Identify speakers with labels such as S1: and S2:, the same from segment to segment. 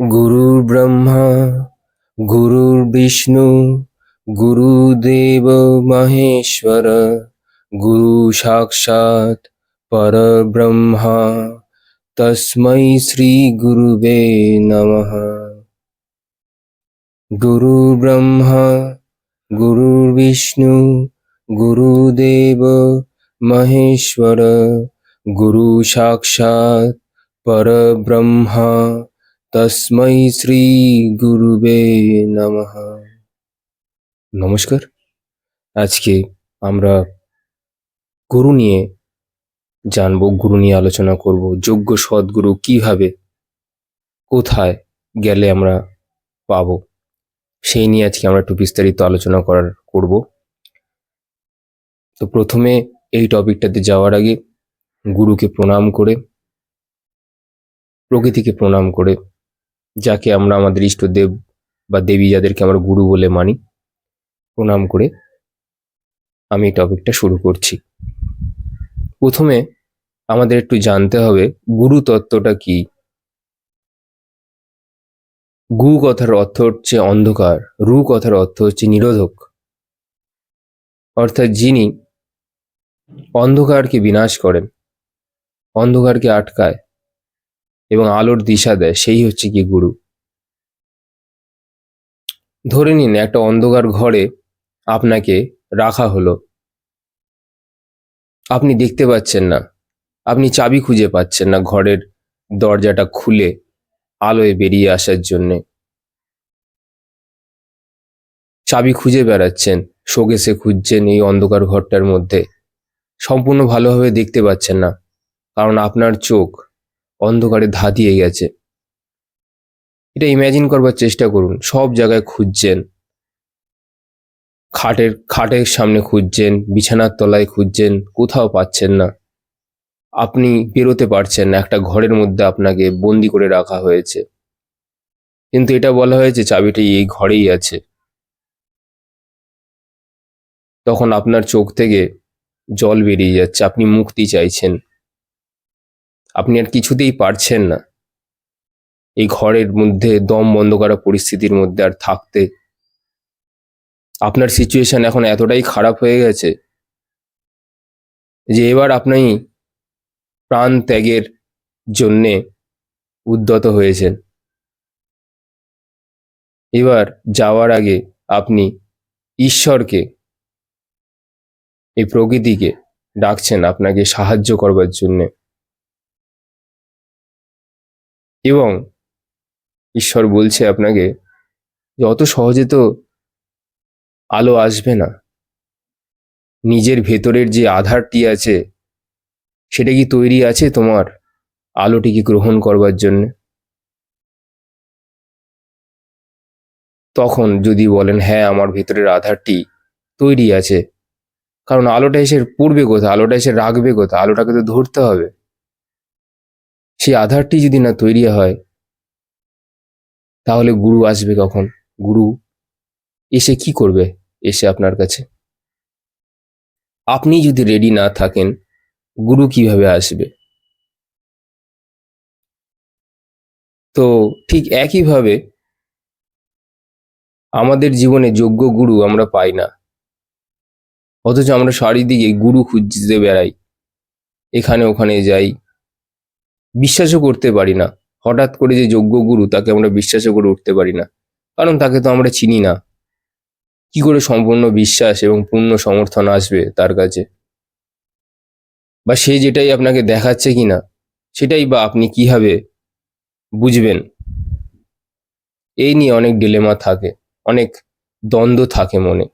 S1: गुरुर्ब्रह्मा गुरुर्विष्णु गुरुदेव महेश्वर गुरु साक्षात् परब्रह्मा तस्मै श्रीगुरुवे नमः। गुरुर्ब्रह्मा गुरुर्विष्णु गुरुदेव महेश्वर गुरु साक्षात् परब्रह्मा তসমৈ শ্রী গুরুবে নমঃ নমস্কার আজকে আমরা গুরু নিয়ে জানব, গুরু নিয়ে আলোচনা করব, যোগ্য সদ্গুরু কীভাবে, কোথায় গেলে আমরা পাবো, সেই নিয়ে আজকে আমরা একটু বিস্তারিত আলোচনা করার করব। তো প্রথমে এই টপিকটাতে যাওয়ার আগে গুরুকে প্রণাম করে, প্রকৃতিকে প্রণাম করে যাকে আমরা আমাদের ইষ্টদেব বা দেবী যাদেরকে আমরা গুরু বলে মানি, প্রণাম করে আমি এই টপিকটা শুরু করছি। প্রথমে আমাদের একটু জানতে হবে, গুরু তত্ত্বটা কি? গু কথার অর্থ হচ্ছে অন্ধকার, রু কথার অর্থ হচ্ছে নিরোধক। অর্থাৎ যিনি অন্ধকারকে বিনাশ করেন, অন্ধকারকে আটকায় এবং আলোর দিশা দেয়, সেই হচ্ছে কি গুরু। ধরে নিন একটা অন্ধকার ঘরে আপনাকে রাখা হলো। আপনি দেখতে পাচ্ছেন না। আপনি চাবি খুঁজে পাচ্ছেন না ঘরের দরজাটা খুলে আলোয় বেরিয়ে আসার জন্যে। চাবি খুঁজে বেড়াচ্ছেন, শোকেসে খুঁজছেন এই অন্ধকার ঘরটার মধ্যে। সম্পূর্ণ ভালোভাবে দেখতে পাচ্ছেন না, কারণ আপনার চোখ অন্ধকারে ধাঁধিয়ে গেছে। এটা ইমাজিন করবার চেষ্টা করুন। সব জায়গায় খুঁজছেন। খাটের খাটের সামনে খুঁজছেন, বিছানার তলায় খুঁজছেন, কোথাও পাচ্ছেন না। আপনি বেরোতে পারছেন না। একটা ঘরের মধ্যে আপনাকে বন্দি করে রাখা হয়েছে। কিন্তু এটা বলা হয়েছে চাবিটি এই ঘরেই আছে। তখন আপনার চোখ থেকে জল বেরিয়ে যাচ্ছে। আপনি মুক্তি চাইছেন। আপনি আর কিছুতেই পারছেন না। এই ঘরের মধ্যে দম বন্ধ করা পরিস্থিতির মধ্যে আর থাকতে। আপনার সিচুয়েশন এখন এতটাই খারাপ হয়ে গেছে যে এবার আপনি প্রাণ ত্যাগের জন্যে উদ্যত হয়েছেন। এবার যাওয়ার আগে আপনি ঈশ্বরকে, এই প্রকৃতিকে ডাকছেন আপনাকে সাহায্য করবার জন্যে। এবং ঈশ্বর বলছে আপনাকে যে অত সহজে তো আলো আসবে না, নিজের ভেতরের যে আধারটি আছে, সেটা কি তৈরি আছে তোমার আলোটিকে গ্রহণ করবার জন্য? তখন যদি বলেন হ্যাঁ আমার ভেতরের আধারটি তৈরি আছে। কারণ আলোটা এসে পড়বে কোথা আলোটা এসে রাখবে কোথা আলোটাকে তো ধরতে হবে। সেই আধারটি যদি না তৈরি হয়, তাহলে গুরু আসবে কখন? গুরু এসে কি করবে? এসে আপনার কাছে। আপনি যদি রেডি না থাকেন, গুরু কীভাবে আসবে? তো ঠিক একইভাবে আমাদের জীবনে যোগ্য গুরু আমরা পাই না। অথচ আমরা চারিদিকে গুরু খুঁজতে বেড়াই। এখানে ওখানে যাই। বিশ্বাসও করতে পারি না। হঠাৎ করে যে যোগ্য গুরু, তাকে আমরা বিশ্বাসও করে উঠতে পারি না। কারণ তাকে তো আমরা চিনি না। কি করে সম্পূর্ণ বিশ্বাস এবং পূর্ণ সমর্থন আসবে তার কাছে? বা সে যেটাই আপনাকে দেখাচ্ছে কিনা সেটাই বা আপনি কীভাবে বুঝবেন? এই নিয়ে অনেক ডিলেমা থাকে, অনেক দ্বন্দ্ব থাকে মনে।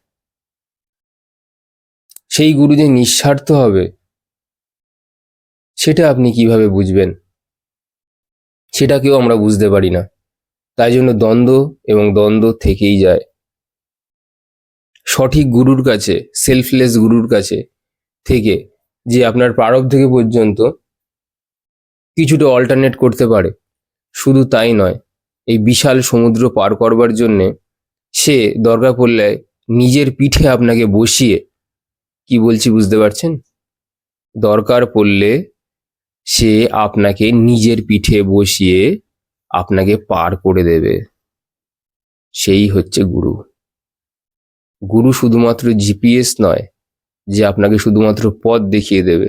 S1: সেই গুরু যে নিঃস্বার্থ হবে, সেটা আপনি কীভাবে বুঝবেন? সেটাকেও আমরা বুঝতে পারি না। তাই জন্য দ্বন্দ্ব এবং দ্বন্দ্ব থেকেই যায়। সঠিক গুরুর কাছে সেলফলেস গুরুর কাছে থেকে যে আপনার প্রারব্ধ থেকে পর্যন্ত কিছুটা অল্টারনেট করতে পারে, শুধু তাই নয়, এই বিশাল সমুদ্র পার করবার জন্যে সে দরকার পড়লে নিজের পিঠে আপনাকে বসিয়ে, কি বলছি বুঝতে পারছেন? দরকার পড়লে সে আপনাকে নিজের পিঠে বসিয়ে আপনাকে পার করে দেবে। সেই হচ্ছে গুরু। গুরু শুধুমাত্র জিপিএস নয়, যে আপনাকে শুধুমাত্র পথ দেখিয়ে দেবে।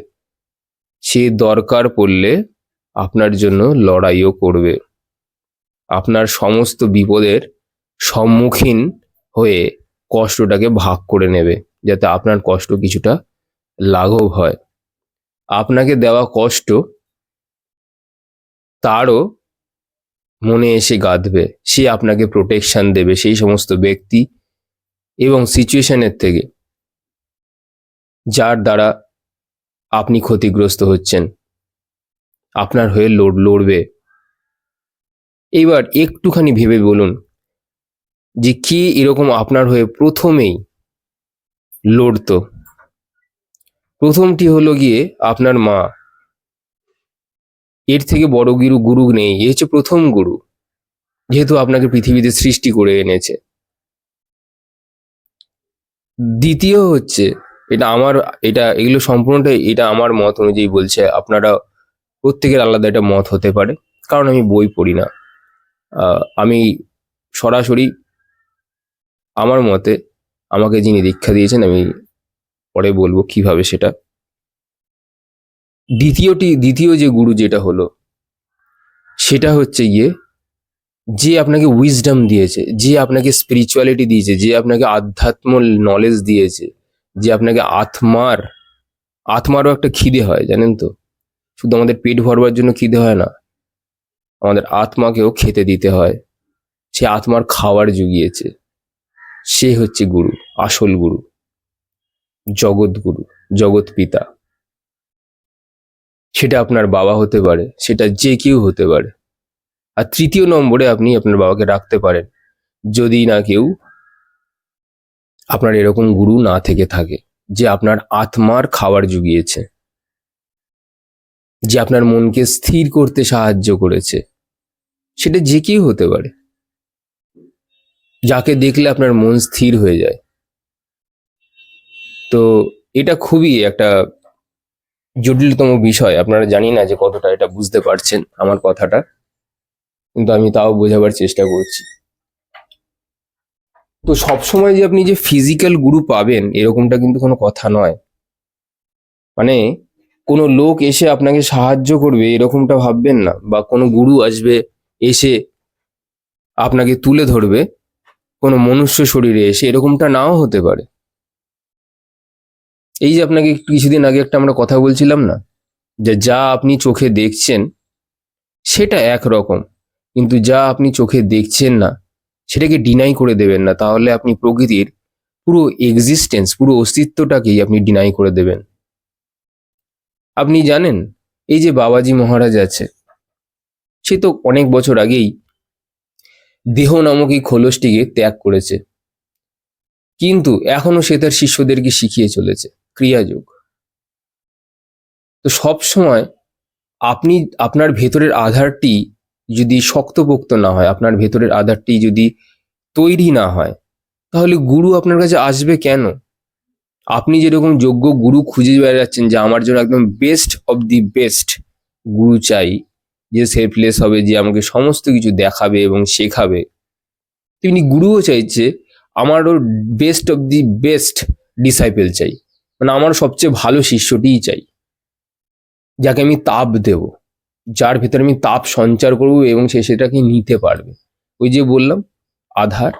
S1: সে দরকার পড়লে আপনার জন্য লড়াইও করবে। আপনার সমস্ত বিপদের সম্মুখীন হয়ে কষ্টটাকে ভাগ করে নেবে, যাতে আপনার কষ্ট কিছুটা লাঘব হয়। আপনাকে দেওয়া কষ্ট তারও মনে এসে গাঁথবে সে আপনাকে প্রোটেকশন দেবে সেই সমস্ত ব্যক্তি এবং সিচুয়েশনের থেকে যার দ্বারা আপনি ক্ষতিগ্রস্ত হচ্ছেন। আপনার হয়ে লড়, লড়বে। এবার একটুখানি ভেবে বলুন যে কে এরকম আপনার হয়ে প্রথমেই লড়তো? প্রথমটি হলো গিয়ে আপনার মা। এর থেকে বড় গুরু গুরু নেই, এ হচ্ছে প্রথম গুরু, যেহেতু আপনাকে পৃথিবীতে সৃষ্টি করে এনেছে। দ্বিতীয় হচ্ছে, এটা আমার, এটা, এগুলো সম্পূর্ণটাই এটা আমার মত অনুযায়ী বলছে, আপনারা প্রত্যেকের আলাদা একটা মত হতে পারে, কারণ আমি বই পড়ি না। আমি সরাসরি আমার মতে, আমাকে যিনি দীক্ষা দিয়েছেন, আমি পরে বলব কীভাবে সেটা। দ্বিতীয়টি, দ্বিতীয় যে গুরু যেটা হলো, সেটা হচ্ছে গিয়ে যে আপনাকে উইজডম দিয়েছে, যে আপনাকে স্পিরিচুয়ালিটি দিয়েছে, যে আপনাকে আধ্যাত্ম নলেজ দিয়েছে, যে আপনাকে আত্মার, আত্মারও একটা খিদে হয়, জানেন তো? শুধু আমাদের পেট ভরবার জন্য খিদে হয় না, আমাদের আত্মাকেও খেতে দিতে হয়। সে আত্মার খাবার জুগিয়েছে। সে হচ্ছে গুরু, আসল গুরু। জগৎ গুরু জগৎ পিতা। সেটা আপনার বাবা হতে পারে, সেটা যে কেউ হতে পারে। আর তৃতীয় নম্বরে আপনি আপনার বাবাকে রাখতে পারেন, যদি না কেউ আপনার এরকম গুরু না থেকে থাকে, যে আপনার আত্মার খাবার জুগিয়েছে, যে আপনার মনকে স্থির করতে সাহায্য করেছে, সেটা যে কেউ হতে পারে। যাকে দেখলে আপনার মন স্থির হয়ে যায়। তো এটা খুবই একটা জটিলতম বিষয়। আপনারা জানি না যে কতটা এটা বুঝতে পারছেন আমার কথাটা। কিন্তু আমি তাও বোঝাবার চেষ্টা করছি। তো সবসময় যে আপনি যে ফিজিক্যাল গুরু পাবেন, এরকমটা কিন্তু কোনো কথা নয়। মানে কোনো লোক এসে আপনাকে সাহায্য করবে, এরকমটা ভাববেন না। বা কোনো গুরু আসবে, এসে আপনাকে তুলে ধরবে, কোনো মনুষ্য শরীরে এসে, এরকমটা নাও হতে পারে। এই যে আপনাকে কিছুদিন আগে একটা আমরা কথা বলছিলাম না, যে যা আপনি চোখে দেখছেন, সেটা একরকম। কিন্তু যা আপনি চোখে দেখছেন না, সেটাকে ডিনাই করে দেবেন না। তাহলে আপনি প্রকৃতির পুরো এক্সিস্টেন্স পুরো অস্তিত্বটাকেই আপনি ডিনাই করে দেবেন। আপনি জানেন, এই যে বাবাজি মহারাজ আছে, সে তো অনেক বছর আগেই দেহ নামক এই খোলসটিকে ত্যাগ করেছে। কিন্তু এখনও সে তার শিষ্যদেরকে শিখিয়ে চলেছে। ক্রিয়াযোগ। তো সব সময় আপনি, আপনার ভেতরের আধারটি যদি শক্তপোক্ত না হয়, আপনার ভেতরের আধারটি যদি তৈরি না হয়, তাহলে গুরু আপনার কাছে আসবে কেন? আপনি যেরকম যোগ্য গুরু খুঁজে বেড়াচ্ছেন যে, আমার জন্য একদম বেস্ট অফ দি বেস্ট গুরু চাই, যে সেফলেস হবে, যে আমাকে সমস্ত কিছু দেখাবে এবং শেখাবে। তেমনি গুরুও চাইছে, আমারও best of the best disciple চাই। মানে আমার সবচেয়ে ভালো শিষ্যটিই চাই। যাকে আমি তাপ দেব, যার ভেতরে আমি তাপ সঞ্চার করব এবং সে সেটাকে নিতে পারবে। ওই যে বললাম, আধার।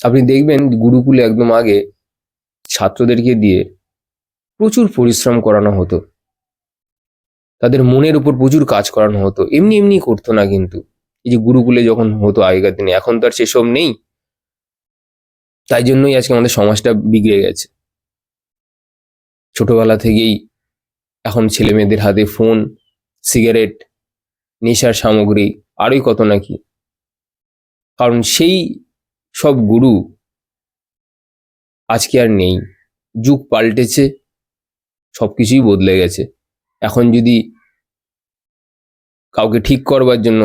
S1: আপনি দেখবেন গুরুকুলে একদম আগে ছাত্রদেরকে দিয়ে প্রচুর পরিশ্রম করানো হতো। তাদের মনের উপর প্রচুর কাজ করানো হতো। এমনি এমনি করতো না কিন্তু। এই যে গুরুকুলে যখন হতো আগেকার দিনে, এখন তো আর সেসব নেই। তাই জন্যই আজকে আমাদের সমাজটা বিগড়ে গেছে। ছোটবেলা থেকেই এখন ছেলে মেয়েদের হাতে ফোন সিগারেট নেশার সামগ্রী, আরই কত নাকি কারণ সেই সব গুরু আজকে আর নেই। যুগ পাল্টেছে সব কিছুই বদলে গেছে। এখন যদি কাউকে ঠিক করবার জন্য,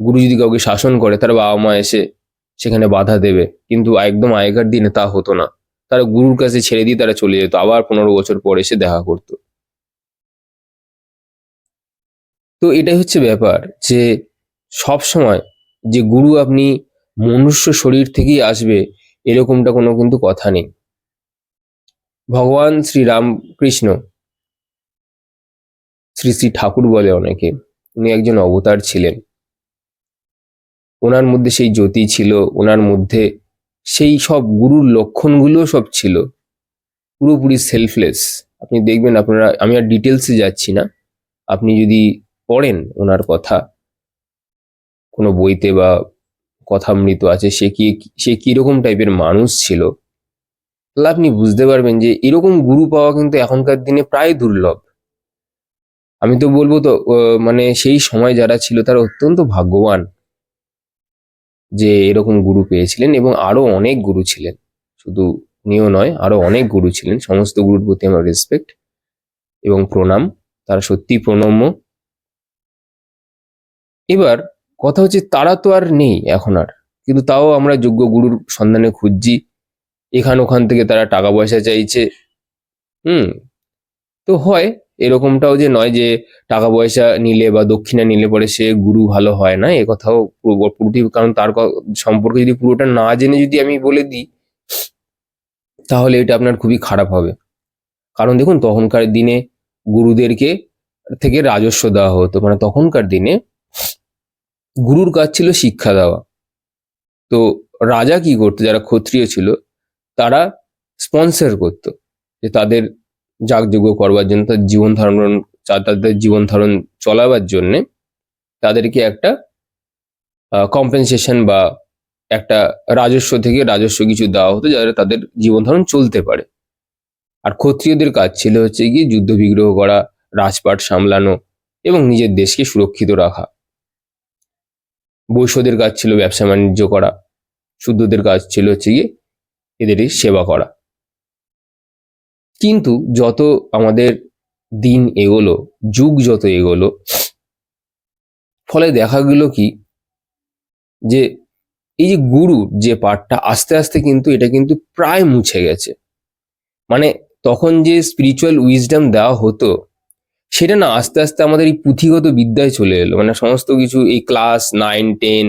S1: গুরু যদি কাউকে শাসন করে, তার বাবা মা এসে সেখানে বাধা দেবে। কিন্তু একদম আগেকার দিনে তা হতো না। তারা গুরুর কাছে ছেড়ে দিয়ে তারা চলে যেত। আবার পনেরো বছর পর এসে দেখা করতো। তো এটাই হচ্ছে ব্যাপার যে সব সময় যে গুরু আপনি মনুষ্য শরীর থেকেই আসবে, এরকমটা কোনো কিন্তু কথা নেই। ভগবান শ্রী রামকৃষ্ণ, শ্রী শ্রী ঠাকুর বলে অনেকে, উনি একজন অবতার ছিলেন। ওনার মধ্যে সেই জ্যোতি ছিল, ওনার মধ্যে সেই সব গুরুর লক্ষণগুলো সব ছিল। পুরোপুরি সেলফলেস আপনি দেখবেন আপনারা, আমি আর ডিটেলসে যাচ্ছি না। আপনি যদি পড়েন ওনার কথা, কোনো বইতে বা কথামৃত আছে, সে কি, সে কীরকম টাইপের মানুষ ছিল, তাহলে আপনি বুঝতে পারবেন যে এরকম গুরু পাওয়া কিন্তু এখনকার দিনে প্রায় দুর্লভ। আমি তো বলব তো মানে সেই সময় যারা ছিল তারা অত্যন্ত ভাগ্যবান। যে এরকম গুরু পেয়েছিলেন এবং আরও অনেক গুরু ছিলেন। শুধু উনিও নয়, আরও অনেক গুরু ছিলেন। সমস্ত গুরুর প্রতি আমার রেসপেক্ট এবং প্রণাম, তারা সত্যি প্রণম্য। এবার কথা হচ্ছে তারা তো আর নেই এখন আর, কিন্তু তাও আমরা যোগ্য গুরুর সন্ধানে খুঁজছি। এখান ওখান থেকে তারা টাকা পয়সা চাইছে। হুম, তো হয় এরকমটাও যে নয় যে টাকা পয়সা নিলে বা দক্ষিণা নিলে পরে সে গুরু ভালো হয় না, এ কথাও পুরো- পুরোটি কারণ তার সম্পর্কে যদি পুরোটা না জেনে যদি আমি বলে দিই, তাহলে এটা আপনার খুবই খারাপ হবে। কারণ দেখুন, তখনকার দিনে গুরুদেরকে থেকে রাজস্ব দেওয়া হতো মানে তখনকার দিনে গুরুর কাজ ছিল শিক্ষা দেওয়া। তো রাজা কি করতো, যারা ক্ষত্রিয় ছিল, তারা স্পন্সর করতো যে তাদের যাগযজ্ঞ করবার জন্য, তাদের জীবন ধারণ তাদের জীবন ধারণ চলাবার জন্য তাদেরকে একটা কম্পেনসেশন বা একটা রাজস্ব থেকে রাজস্ব কিছু দেওয়া হতো যাতে তাদের জীবন ধারণ চলতে পারে। আর ক্ষত্রিয়দের কাজ ছিল হচ্ছে কি যুদ্ধ বিগ্রহ করা, রাজপাট সামলানো এবং নিজের দেশকে সুরক্ষিত রাখা। বৈশ্যদের কাজ ছিল ব্যবসা বাণিজ্য করা, শুদ্ধদের কাজ ছিল হচ্ছে গিয়ে এদেরই সেবা করা। কিন্তু যত আমাদের দিন এগোলো, যুগ যত এগোলো, ফলে দেখা গেল কি, যে এই যে গুরু যে পাঠটা আস্তে আস্তে কিন্তু এটা কিন্তু প্রায় মুছে গেছে। মানে তখন যে স্পিরিচুয়াল উইজডম দেওয়া হতো, সেটা না আস্তে আস্তে আমাদের এই পুঁথিগত বিদ্যায় চলে এলো। মানে সমস্ত কিছু এই class nine ten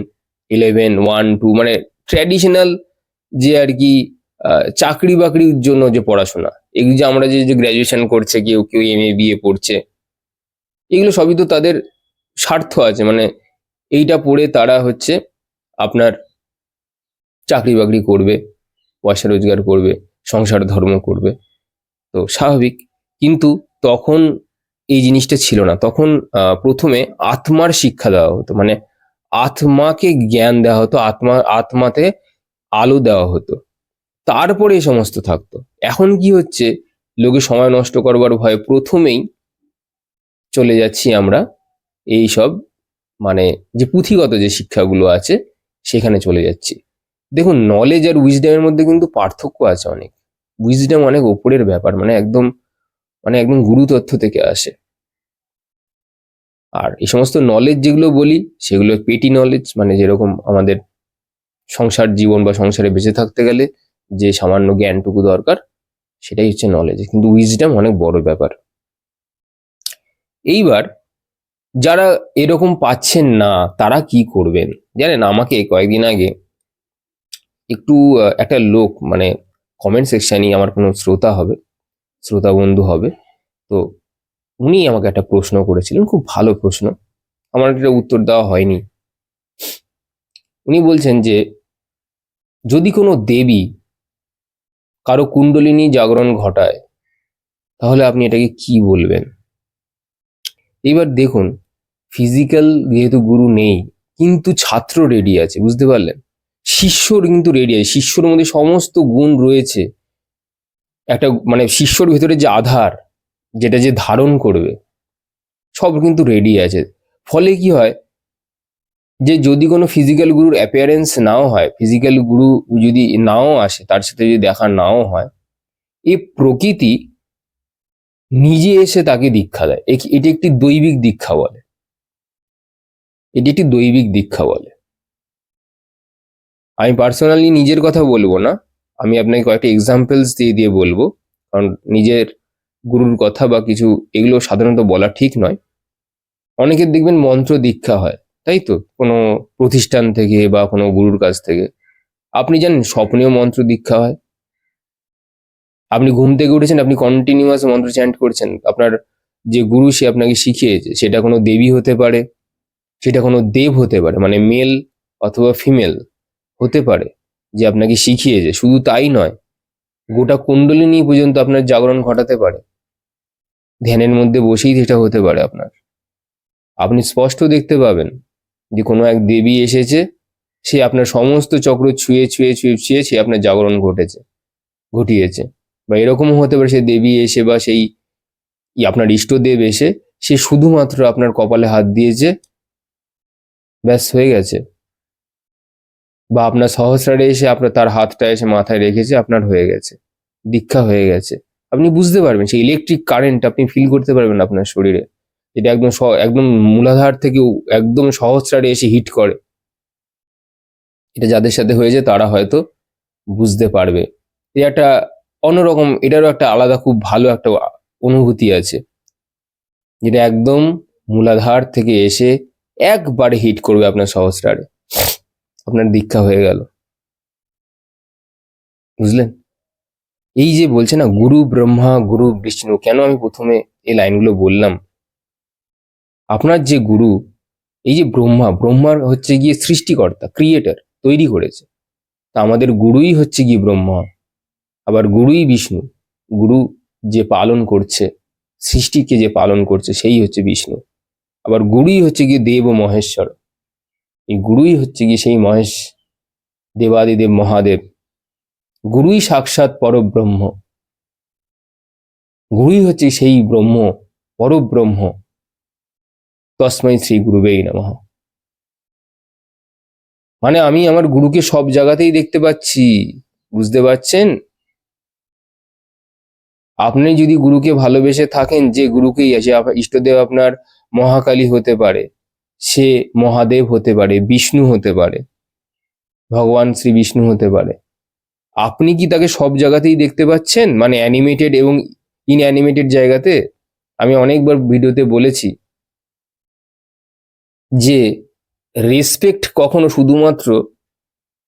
S1: eleven one two মানে ট্র্যাডিশনাল যে আর কি চাকরি বাকরির জন্য যে পড়াশোনা এগুলো যে আমরা যে যে গ্র্যাজুয়েশন করছে, কেউ কেউ এম এ বিএ পড়ছে, এগুলো সবই তো তাদের স্বার্থ আছে। মানে এইটা পড়ে তারা হচ্ছে আপনার চাকরি বাকরি করবে, পয়সা রোজগার করবে, সংসার ধর্ম করবে। তো স্বাভাবিক। কিন্তু তখন এই জিনিসটা ছিল না। তখন প্রথমে আত্মার শিক্ষা দেওয়া হতো। মানে আত্মাকে জ্ঞান দেওয়া হতো, আত্মা, আত্মাতে আলো দেওয়া হতো। তারপরে এই সমস্ত থাকতো। এখন কি হচ্ছে? লোকে সময় নষ্ট করবার ভয়ে প্রথমেই চলে যাচ্ছি আমরা এই সব মানে যে পুঁথিগত যে শিক্ষাগুলো আছে সেখানে চলে যাচ্ছি। দেখুন নলেজ আর উইজডমের মধ্যে কিন্তু পার্থক্য আছে অনেক। উইজডম অনেক ওপরের ব্যাপার মানে একদম মানে একদম গুরু তথ্য থেকে আসে। আর এই সমস্ত নলেজ যেগুলো বলি, সেগুলো পেটি নলেজ মানে যেরকম আমাদের সংসার জীবন বা সংসারে বেঁচে থাকতে গেলে যে সামান্য জ্ঞানটুকু দরকার, সেটাই হচ্ছে নলেজ কিন্তু উইজডম অনেক বড় ব্যাপার। এইবার যারা এরকম পাচ্ছেন না, তারা কি করবেন? জানেন, আমাকে কয়েকদিন আগে একটু একটা লোক মানে কমেন্ট সেকশনই আমার কোনো শ্রোতা হবে, শ্রোতা বন্ধু হবে, তো উনি আমাকে একটা প্রশ্ন করেছিলেন, খুব ভালো প্রশ্ন। আমার এটা উত্তর দেওয়া হয়নি। উনি বলছেন যে, যদি কোনো দেবী কারও কুণ্ডলিনী জাগরণ ঘটায়, তাহলে আপনি এটাকে কি বলবেন? এবার দেখুন ফিজিক্যাল যেহেতু গুরু নেই, কিন্তু ছাত্র রেডি আছে, বুঝতে পারলেন? শিষ্যর কিন্তু রেডি আছে, শিষ্যর মধ্যে সমস্ত গুণ রয়েছে। একটা মানে শিষ্যর ভিতরে যে আধার, যেটা যে ধারণ করবে, সব কিন্তু রেডি আছে। ফলে কি হয় যে যদি কোনো ফিজিক্যাল গুরুর অ্যাপিয়ারেন্স নাও হয় ফিজিক্যাল গুরু যদি নাও আসে, তার সাথে যদি দেখা নাও হয় এই প্রকৃতি নিজে এসে তাকে দীক্ষা দেয়। এ- এটি একটি দৈবিক দীক্ষা বলে। এটি একটি দৈবিক দীক্ষা বলে। আমি পার্সোনালি নিজের কথা বলব না। আমি আপনাকে কয়েকটা এক্সাম্পলস দিয়ে দিয়ে বলব। কারণ নিজের গুরুর কথা বা কিছু, এগুলো সাধারণত বলা ঠিক নয়। অনেকের দেখবেন মন্ত্র দীক্ষা হয়। তাই তো কোনো প্রতিষ্ঠান থেকে বা কোনো গুরুর কাছ থেকে। আপনি জানেন স্বপ্নেও মন্ত্র দীক্ষা হয়। আপনি ঘুম থেকে উঠেছেন, আপনি কন্টিনিউয়াস মন্ত্র চ্যান্ট করছেন। আপনার যে গুরু সে আপনাকে শিখিয়েছে, সেটা কোনো দেবী হতে পারে, সেটা কোনো দেব হতে পারে মানে মেল অথবা ফিমেল হতে পারে, যে আপনাকে শিখিয়েছে। শুধু তাই নয়, গোটা কুণ্ডলিনী পর্যন্ত আপনার জাগরণ ঘটাতে পারে। ধ্যানের মধ্যে বসেই সেটা হতে পারে আপনার। আপনি স্পষ্ট দেখতে পাবেন। যে কোনো এক দেবী এসেছে, সে আপনার সমস্ত চক্র ছুঁয়ে ছুঁয়ে ছুঁয়ে ছুঁয়ে সে আপনার জাগরণ ঘটেছে, ঘটিয়েছে। বা এরকমও হতে পারে সে দেবী এসে বা সেই আপনার ইষ্টদেব এসে সে শুধুমাত্র আপনার কপালে হাত দিয়েছে, ব্যাস হয়ে গেছে। বা আপনার সহস্রারে এসে আপনার তার হাতটা এসে মাথায় রেখেছে, আপনার হয়ে গেছে, দীক্ষা হয়ে গেছে। আপনি বুঝতে পারবেন, সেই ইলেকট্রিক কারেন্ট আপনি ফিল করতে পারবেন আপনার শরীরে। যেটা একদম একদম মূলাধার থেকে একদম সহস্রারে এসে হিট করে। এটা যাদের সাথে হয়েছে তারা হয়তো বুঝতে পারবে। এটা একটা অন্যরকম, এটারও একটা আলাদা খুব ভালো একটা অনুভূতি আছে। যেটা একদম মূলাধার থেকে এসে একবারে হিট করবে আপনার সহস্রারে আপনার দীক্ষা হয়ে গেল। বুঝলেন? এই যে বলছে না, গুরু ব্রহ্মা, গুরু বিষ্ণু, কেন আমি প্রথমে এই লাইনগুলো বললাম? আপনার যে গুরু, এই যে ব্রহ্মা, ব্রহ্মার হচ্ছে গিয়ে সৃষ্টিকর্তা ক্রিয়েটার তৈরি করেছে। তা আমাদের গুরুই হচ্ছে গিয়ে ব্রহ্মা, আবার গুরুই বিষ্ণু। গুরু যে পালন করছে, সৃষ্টিকে যে পালন করছে, সেই হচ্ছে বিষ্ণু। আবার গুরুই হচ্ছে গিয়ে দেব মহেশ্বর। এই গুরুই হচ্ছে গিয়ে সেই মহেশ, দেবাদিদেব মহাদেব। গুরুই সাক্ষাৎ পরব্রহ্ম। গুরুই হচ্ছে সেই ব্রহ্ম, পরব্রহ্ম। তস্মাই শ্রী গুরুবেই নমঃ। মানে আমি আমার গুরুকে সব জায়গাতেই দেখতে পাচ্ছি, বুঝতে পারছেন? আপনি যদি গুরুকে ভালোবেসে থাকেন, যে গুরুকেই আছে ইষ্টদেব আপনার মহাকালী হতে পারে, সে মহাদেব হতে পারে, বিষ্ণু হতে পারে, ভগবান শ্রী বিষ্ণু হতে পারে। আপনি কি তাকে সব জায়গাতেই দেখতে পাচ্ছেন? মানে অ্যানিমেটেড এবং ইনঅ্যানিমেটেড জায়গাতে? আমি অনেকবার ভিডিওতে বলেছি। যে রেসপেক্ট কখনো শুধুমাত্র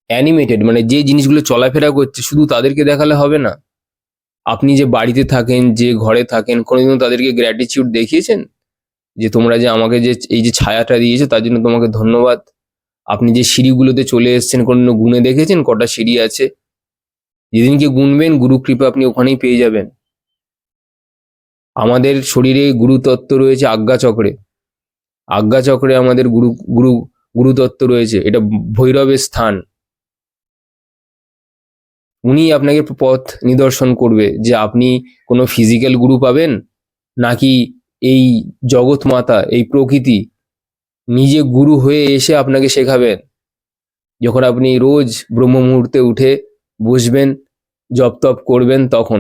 S1: অ্যানিমেটেড মানে যে জিনিসগুলো চলাফেরা করছে শুধু তাদেরকে দেখালে হবে না। আপনি যে বাড়িতে থাকেন, যে ঘরে থাকেন, কোনোদিনও তাদেরকে গ্র্যাটিচিউড দেখিয়েছেন? যে তোমরা যে আমাকে যে এই যে ছায়াটা দিয়েছ, তার জন্য তোমাকে ধন্যবাদ। আপনি যে সিঁড়িগুলোতে চলে এসেছেন কোনো গুণে দেখেছেন? কটা সিঁড়ি আছে? যেদিনকে গুনবেন গুরু কৃপা আপনি ওখানেই পেয়ে যাবেন। আমাদের শরীরে গুরুতত্ত্ব রয়েছে আজ্ঞা চক্রে আজ্ঞা চক্রে আমাদের গুরু গুরু গুরুতত্ত্ব রয়েছে। এটা ভৈরবের স্থান। উনি আপনাকে পথ নিদর্শন করবে যে আপনি কোনো ফিজিক্যাল গুরু পাবেন নাকি এই জগৎ মাতা, এই প্রকৃতি নিজে গুরু হয়ে এসে আপনাকে শেখাবেন। যখন আপনি রোজ ব্রহ্ম মুহূর্তে উঠে বসবেন, জপ তপ করবেন তখন।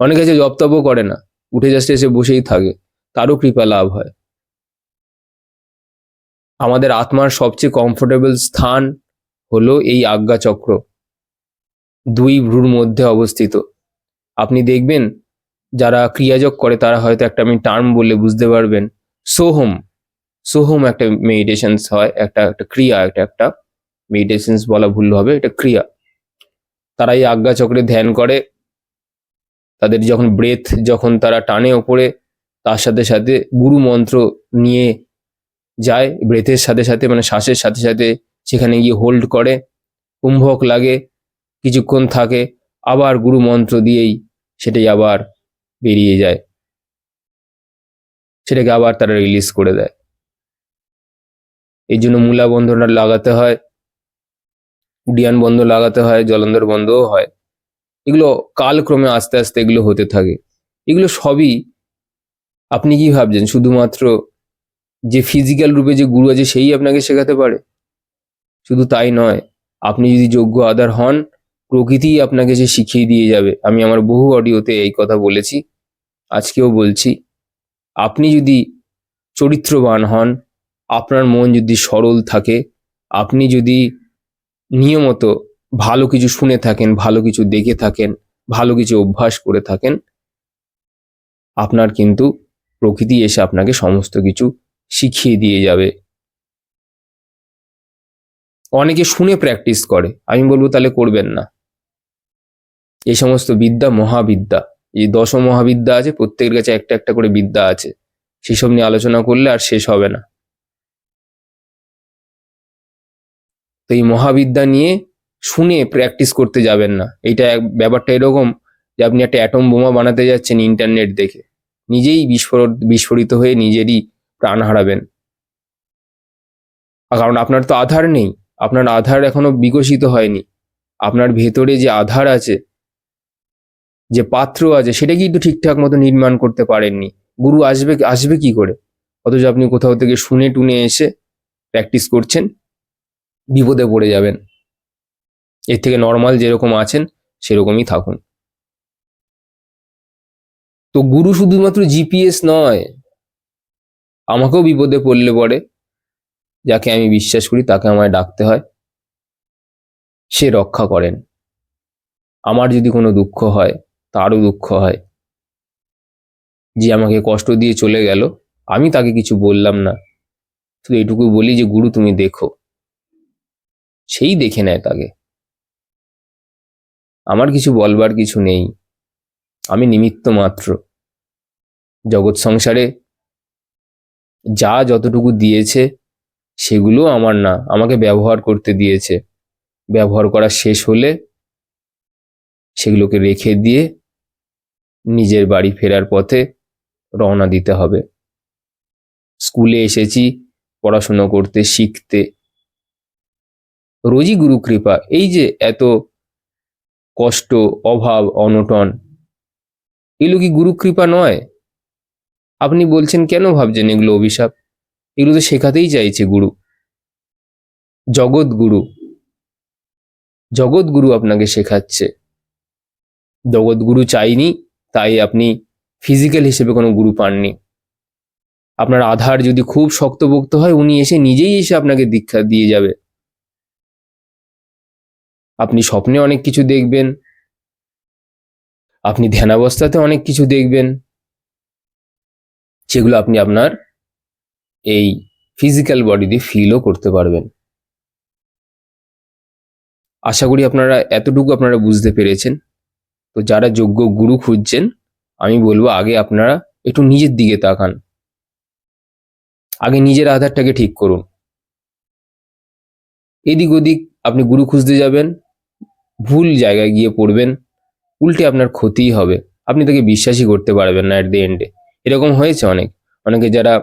S1: অনেকে আছে জপ তপও করে না, উঠে জাস্ট এসে বসেই থাকে। তারও কৃপা লাভ হয়। আমাদের আত্মার সবচেয়ে কমফোর্টেবল স্থান হলো এই আজ্ঞা চক্র। দুই ভ্রুর মধ্যে অবস্থিত। আপনি দেখবেন, যারা ক্রিয়াযোগ করে তারা হয়তো একটা আমি টার্ম বললে বুঝতে পারবেন, সোহম। সোহম একটা মেডিটেশনস হয়, একটা একটা ক্রিয়া এটা একটা মেডিটেশনস বলা ভুল হবে, এটা ক্রিয়া। তারা এই আজ্ঞা চক্রে ধ্যান করে, তাদের যখন ব্রেথ যখন তারা টানে ওপরে, তার সাথে সাথে গুরু মন্ত্র নিয়ে যায়, ব্রেথের সাথে সাথে মানে শ্বাসের সাথে সাথে সেখানে গিয়ে হোল্ড করে, কুম্ভক লাগে, কিছুক্ষণ থাকে, আবার গুরু মন্ত্র দিয়েই সেটাই আবার বেরিয়ে যায়। সেটাকে আবার তারা রিলিজ করে দেয়। এই জন্য মূলা বন্ধনটা লাগাতে হয়, উডিয়ান বন্ধ লাগাতে হয়, জলন্ধর বন্ধও হয়। এগুলো কালক্রমে আস্তে আস্তে এগুলো হতে থাকে। এগুলো সবই আপনি কি ভাবছেন? শুধুমাত্র যে ফিজিক্যাল রূপে যে গুরু আছে, সেই আপনাকে শেখাতে পারে। শুধু তাই নয়, আপনি যদি যোগ্য আধার হন, প্রকৃতিই আপনাকে সে শিখিয়ে দিয়ে যাবে। আমি আমার বহু অডিওতে এই কথা বলেছি, আজকেও বলছি। আপনি যদি চরিত্রবান হন, আপনার মন যদি সরল থাকে, আপনি যদি নিয়মত ভালো কিছু শুনে থাকেন, ভালো কিছু দেখে থাকেন, ভালো কিছু অভ্যাস করে থাকেন, আপনার কিন্তু প্রকৃতি এসে আপনাকে সমস্ত কিছু শিখিয়ে দিয়ে যাবে। অনেকে শুনে প্র্যাকটিস করে। আমি বলব তাহলে করবেন না। এই সমস্ত বিদ্যা মহাবিদ্যা। এই দশ মহাবিদ্যা আছে, প্রত্যেকের কাছে একটা একটা করে বিদ্যা আছে। সেসব নিয়ে আলোচনা করলে আর শেষ হবে না। তো এই মহাবিদ্যা নিয়ে শুনে প্র্যাকটিস করতে যাবেন না। এইটা এক- ব্যাপারটা এরকম যে আপনি একটা অ্যাটম বোমা বানাতে যাচ্ছেন ইন্টারনেট দেখে। নিজেই বিস্ফোরণ, বিস্ফোরিত হয়ে নিজেরই প্রাণ হারাবেন। কারণ আপনার তো আধার নেই, আপনার আধার এখনও বিকশিত হয়নি। আপনার ভেতরে যে আধার আছে, যে পাত্র আছে, সেটা কিন্তু ঠিকঠাক মতো নির্মাণ করতে পারেননি? গুরু আসবে আসবে কি করে? অথচ আপনি কোথাও থেকে শুনে টুনে এসে প্র্যাকটিস করছেন, বিপদে পড়ে যাবেন। এর থেকে নর্মাল যেরকম আছেন, সেরকমই থাকুন। তো গুরু শুধুমাত্র জিপিএস নয় আমাকেও বিপদে পড়লে পরে যাকে আমি বিশ্বাস করি, তাকে আমায় ডাকতে হয়। সে রক্ষা করেন। আমার যদি কোনো দুঃখ হয়, তারও দুঃখ হয়। যে আমাকে কষ্ট দিয়ে চলে গেল, আমি তাকে কিছু বললাম না। শুধু এটুকু বলি যে, গুরু, তুমি দেখো। সেই দেখে নেয় তাকে। আমার কিছু বলবার কিছু নেই। আমি নিমিত্ত মাত্র। জগৎ সংসারে যা যতটুকু দিয়েছে সেগুলো আমার না, আমাকে ব্যবহার করতে দিয়েছে। ব্যবহার করা শেষ হলে সেগুলোকে রেখে দিয়ে নিজের বাড়ি ফেরার পথে রওনা দিতে হবে। স্কুলে এসেছি, পড়াশুনো করতে, শিখতে। রোজই গুরু কৃপা এই যে এত কষ্ট, অভাব, অনটন, এগুলো কি গুরু কৃপা নয়? আপনি বলছেন কেন ভাবছেন এগুলো অভিশাপ? এগুলো তো শেখাতেই চাইছে গুরু। জগৎ গুরু জগৎ গুরু আপনাকে শেখাচ্ছে। জগৎ গুরু চাইনি, তাই আপনি ফিজিক্যাল হিসেবে কোনো গুরু পাননি। আপনার আধার যদি খুব শক্তপোক্ত হয়, উনি এসে নিজেই এসে আপনাকে দীক্ষা দিয়ে যাবে। আপনি স্বপ্নে অনেক কিছু দেখবেন। আপনি ধ্যানাবস্থাতে অনেক কিছু দেখবেন। সেগুলো আপনি আপনার এই ফিজিক্যাল বডি দিয়ে ফিলও করতে পারবেন। আশা করি আপনারা এতটুকু আপনারা বুঝতে পেরেছেন। তো যারা যোগ্য গুরু খুঁজছেন, আমি বলব আগে আপনারা একটু নিজের দিকে তাকান। আগে নিজের আধারটাকে ঠিক করুন। এদিক ওদিক আপনি গুরু খুঁজতে যাবেন, ভুল জায়গায় গিয়ে পড়বেন, উল্টে আপনার ক্ষতিই হবে। আপনি তাকে বিশ্বাসই করতে পারবেন না এট দি এন্ডে এরকম হয়েছে অনেক। অনেকে যারা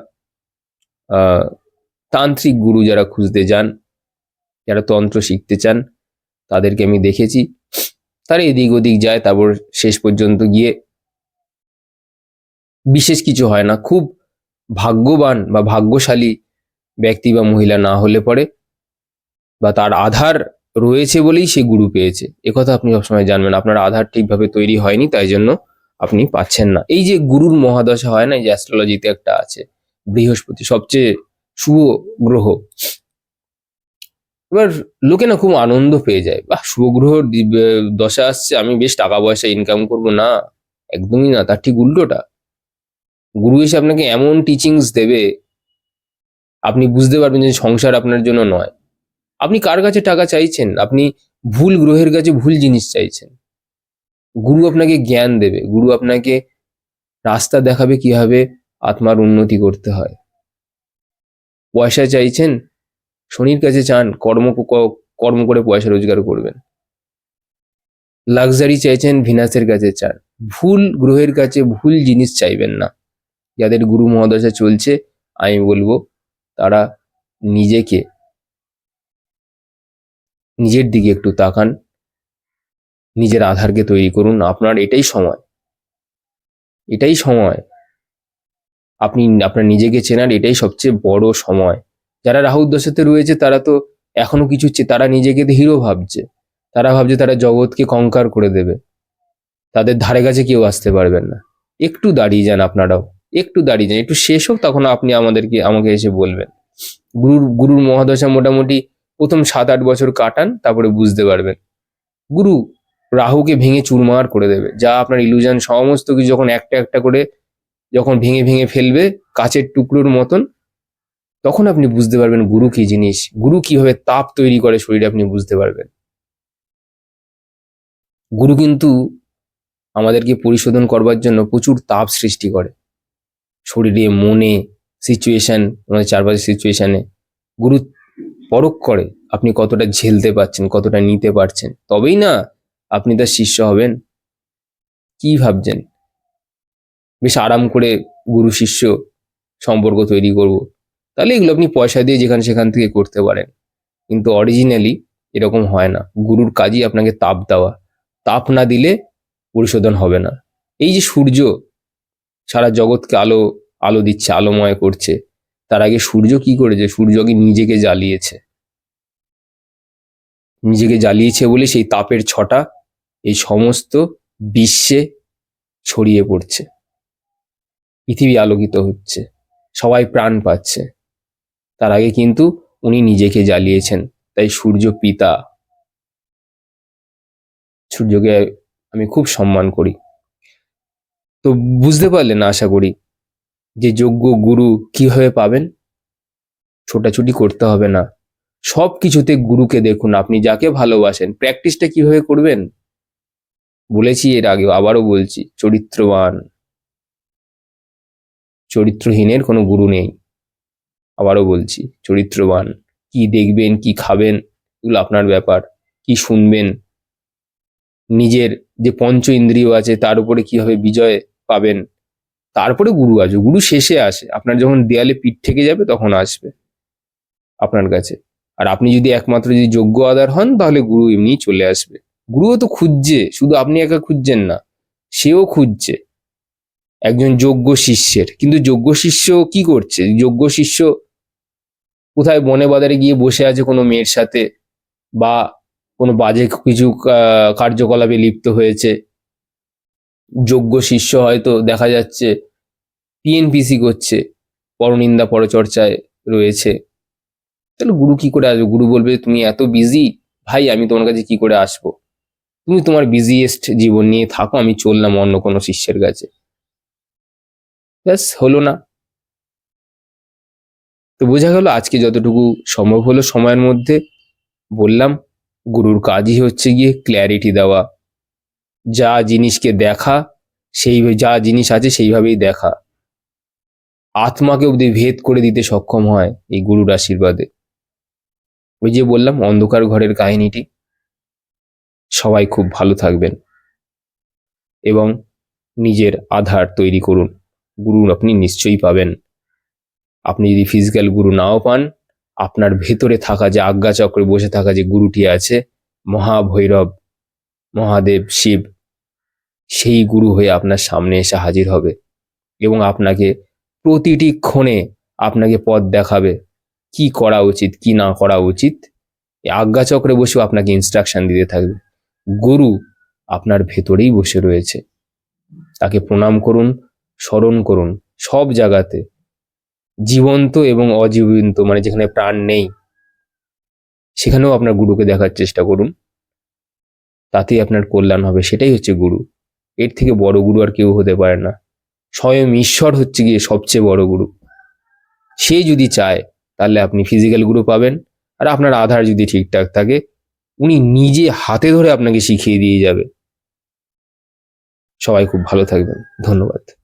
S1: তান্ত্রিক গুরু যারা খুঁজতে যান, যারা তন্ত্র শিখতে চান, তাদেরকে আমি দেখেছি। তারা এদিক ওদিক যায়, তারপর শেষ পর্যন্ত গিয়ে বিশেষ কিছু হয় না। খুব ভাগ্যবান বা ভাগ্যশালী ব্যক্তি বা মহিলা না হলে পরে বা তার আধার রয়েছে বলেই সে গুরু পেয়েছে। একথা আপনি সবসময় জানবেন, আপনার আধার ঠিকভাবে তৈরি হয়নি, তাই জন্য আপনি পাচ্ছেন না। এই যে গুরুর মহাদশা হয় না, এই যে অ্যাস্ট্রোলজিতে একটা আছে, বৃহস্পতি, সবচেয়ে শুভ গ্রহ। এবার লোকে না খুব আনন্দ পেয়ে যায়। বা শুভ গ্রহ দশা আসছে, আমি বেশ টাকা পয়সা ইনকাম করব। না, একদমই না, তার ঠিক উল্টোটা। গুরু এসে আপনাকে এমন টিচিংস দেবে, আপনি বুঝতে পারবেন যে সংসার আপনার জন্য নয়। আপনি কার কাছে টাকা চাইছেন? আপনি ভুল গ্রহের কাছে ভুল জিনিস চাইছেন। গুরু আপনাকে জ্ঞান দেবে। গুরু আপনাকে রাস্তা দেখাবে কীভাবে আত্মার উন্নতি করতে হয়। পয়সা চাইছেন, শনির কাছে চান, কর্ম কর্ম করে পয়সা রোজগার করবেন। লাক্সারি চাইছেন ভিনাসের কাছে চান। ভুল গ্রহের কাছে ভুল জিনিস চাইবেন না। যাদের গুরু মহাদশা চলছে, আমি বলব, তারা নিজেকে, নিজের দিকে একটু তাকান। নিজের আধারকে তৈরি করুন, আপনার এটাই সময়। এটাই সময়। আপনি, আপনার নিজেকে চেনার এটাই সবচেয়ে বড় সময়। যারা রাহুর দশাতে রয়েছে, তারা তো এখনও কিছু তারা নিজেকে হিরো ভাবছে। তারা ভাবছে তারা জগৎকে কঙ্কার করে দেবে। তাদের ধারে কাছে কেউ আসতে পারবেন না। একটু দাঁড়িয়ে যান আপনারাও। একটু দাঁড়িয়ে যান। একটু শেষ হোক, তখন আপনি আমাদেরকে, আমাকে এসে বলবেন। গুরুর গুরুর মহাদশা মোটামুটি প্রথম সাত আট বছর কাটান, তারপরে বুঝতে পারবেন। গুরু রাহুকে ভেঙে চুরমার করে দেবে। যা আপনার ইলুশন সমস্ত কিছু যখন একটা একটা করে যখন ভেঙে ভেঙে ফেলবে কাচের টুকরোর মতন, তখন আপনি বুঝতে পারবেন গুরু কি জিনিস, গুরু কীভাবে তাপ তৈরি করে শরীরে আপনি বুঝতে পারবেন। গুরু কিন্তু আমাদেরকে পরিশোধন করবার জন্য প্রচুর তাপ সৃষ্টি করে। শরীরে, মনে সিচুয়েশন আমাদের চারপাশের সিচুয়েশনে গুরু পরখ করে আপনি কতটা ঝেলতে পারছেন, কতটা নিতে পারছেন। তবেই না আপনি তার শিষ্য হবেন। কি ভাবছেন? বেশ আরাম করে গুরু শিষ্য সম্পর্ক তৈরি করব। তাহলে এগুলো আপনি পয়সা দিয়ে যেখানে সেখান থেকে করতে পারেন। কিন্তু অরিজিনালি এরকম হয় না। গুরুর কাজই আপনাকে তাপ দেওয়া। তাপ না দিলে পরিশোধন হবে না। এই যে সূর্য সারা জগৎকে আলো আলো দিচ্ছে, আলোময় করছে, তার আগে সূর্য কি করেছে? সূর্যকে নিজেকে জ্বালিয়েছে। নিজেকে জ্বালিয়েছে বলে সেই তাপের ছটা এই সমস্ত বিশ্বে ছড়িয়ে পড়ছে। পৃথিবী আলোকিত হচ্ছে। সবাই প্রাণ পাচ্ছে। তার আগে কিন্তু উনি নিজেকে জ্বালিয়েছেন, তাই সূর্য পিতা। সূর্যকে আমি খুব সম্মান করি। তো বুঝতে পারলেন আশা করি যে যোগ্য গুরু কীভাবে পাবেন? ছোটাছুটি করতে হবে না। সব কিছুতে গুরুকে দেখুন, আপনি যাকে ভালোবাসেন, প্র্যাকটিসটা কীভাবে করবেন? বলেছি এর আগে, আবারও বলছি, চরিত্রবান। চরিত্রহীনের কোনো গুরু নেই। আবারও বলছি, চরিত্রবান। কি দেখবেন, কি খাবেন, এগুলো আপনার ব্যাপার। কি শুনবেন? নিজের যে পঞ্চ ইন্দ্রিয় আছে, তার উপরে কীভাবে বিজয় পাবেন? তারপরে গুরু আসবে। গুরু শেষে আসে। আপনার যখন দেয়ালে পিঠ থেকে যাবে, তখন আসবে আপনার কাছে। আর আপনি যদি একমাত্র যদি যোগ্য আদার হন, তাহলে গুরু এমনি চলে আসবে। গুরুও তো খুঁজছে, শুধু আপনি একা খুঁজছেন না, সেও খুঁজছে একজন যোগ্য শিষ্যের। কিন্তু যোগ্য শিষ্য কি করছে? যোগ্য শিষ্য কোথায় বনে বাজারে গিয়ে বসে আছে কোনো মেয়ের সাথে বা কোনো বাজে কিছু কার্যকলাপে লিপ্ত হয়েছে? যোগ্য শিষ্য হয়তো দেখা যাচ্ছে পিএনপিসি করছে, পরনিন্দা পরচর্চায় রয়েছে। তাহলে গুরু কি করে আসবে? গুরু বলবে, তুমি এত বিজি ভাই, আমি তোমার কাছে কি করে আসব? তুমি তোমার বিজিয়েস্ট জীবন নিয়ে থাকো, আমি চললাম অন্য কোনো শিষ্যের কাছে। ব্যাস, হলো না। তো বোঝা গেল, আজকে যতটুকু সম্ভব হলো সময়ের মধ্যে। বললাম, গুরুর কাজই হচ্ছে গিয়ে ক্ল্যারিটি দেওয়া। যা জিনিসকে দেখা, সেই যা জিনিস আছে সেইভাবেই দেখা। আত্মাকে অব্দি ভেদ করে দিতে সক্ষম হয় এই গুরুর আশীর্বাদে। ওই যে বললাম, অন্ধকার ঘরের কাহিনীটি। সবাই খুব ভালো থাকবেন। এবং নিজের আধার তৈরি করুন। গুরু আপনি নিশ্চয়ই পাবেন। আপনি যদি ফিজিক্যাল গুরু নাও পান, আপনার ভেতরে থাকা যে আজ্ঞা চক্রে বসে থাকা যে গুরুটি আছে, মহাভৈরব, মহাদেব, শিব, সেই গুরু হয়ে আপনার সামনে এসে হাজির হবে এবং আপনাকে প্রতিটি ক্ষণে আপনাকে পথ দেখাবে। কি করা উচিত, কি না করা উচিত, এই আজ্ঞা চক্রে বসেও আপনাকে ইনস্ট্রাকশন দিতে থাকবে। গুরু আপনার ভেতরেই বসে রয়েছে। তাকে প্রণাম করুন, স্মরণ করুন, সব জায়গাতে। জীবন্ত এবং অজীবন্ত মানে যেখানে প্রাণ নেই, সেখানেও আপনার গুরুকে দেখার চেষ্টা করুন। তাতেই আপনার কল্যাণ হবে, সেটাই হচ্ছে গুরু। এর থেকে বড় গুরু আর কেউ হতে পারে না। স্বয়ং ঈশ্বর হচ্ছে গিয়ে সবচেয়ে বড় গুরু। সে যদি চায়, তাহলে আপনি ফিজিক্যাল গুরু পাবেন। আর আপনার আধার যদি ঠিকঠাক থাকে উনি নিজে হাতে ধরে আপনাকে শিখিয়ে দিয়ে যাবে। সবাই খুব ভালো থাকবেন। ধন্যবাদ।